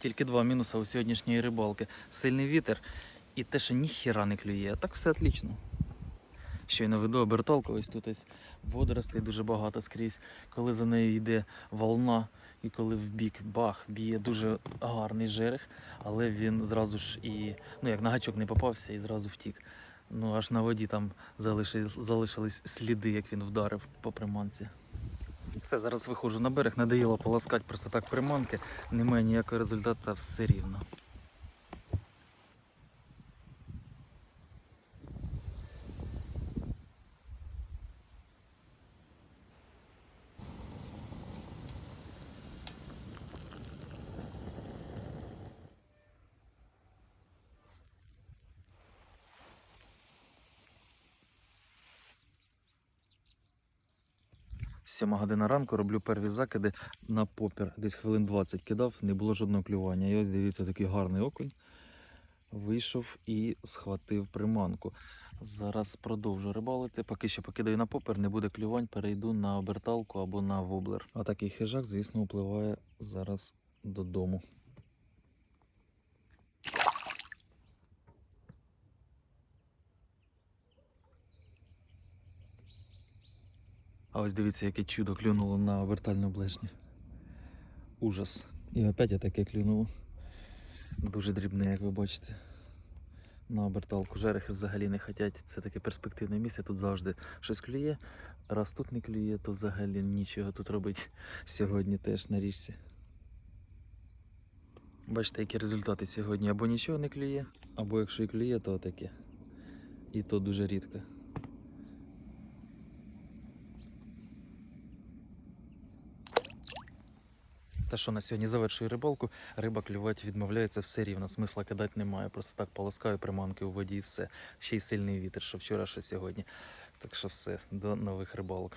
Тільки два мінуси у сьогоднішньої рибалки. Сильний вітер і те, що ніхіра не клює, а так все отлично. Щойно веду оберталку, ось тут ось водоростей дуже багато скрізь. Коли за нею йде волна, і коли в бік бах, б'є дуже гарний жерех, але він зразу ж і ну як на гачок не попався і зразу втік. Ну аж на воді там залишились, залишились сліди, як він вдарив по приманці. Все, зараз виходжу на берег, надоїло полоскати просто так приманки, немає ніякого результату, все рівно. Сьома година ранку роблю перві закиди на попір. Десь хвилин 20 кидав, не було жодного клювання. І ось дивіться, такий гарний окунь. Вийшов і схватив приманку. Зараз продовжу рибалити. Поки що покидаю на попер, не буде клювань, перейду на оберталку або на воблер. А такий хижак, звісно, впливає зараз додому. А ось дивіться, яке чудо клюнуло на вертальну блешню. Ужас. І опять таке клюнуло. Дуже дрібне, як ви бачите. На оберталку жерехи взагалі не хотять. Це таке перспективне місце. Тут завжди щось клює. Раз тут не клює, то взагалі нічого тут робить сьогодні теж на річці. Бачите, які результати сьогодні. Або нічого не клює, або якщо і клює, то таке. І то дуже рідко. Та що на сьогодні завершую рибалку, риба клювати відмовляється все рівно. Смисла кидати немає. Просто так полоскаю приманки у воді і все. Ще й сильний вітер, що вчора, що сьогодні. Так що все, до нових рибалок.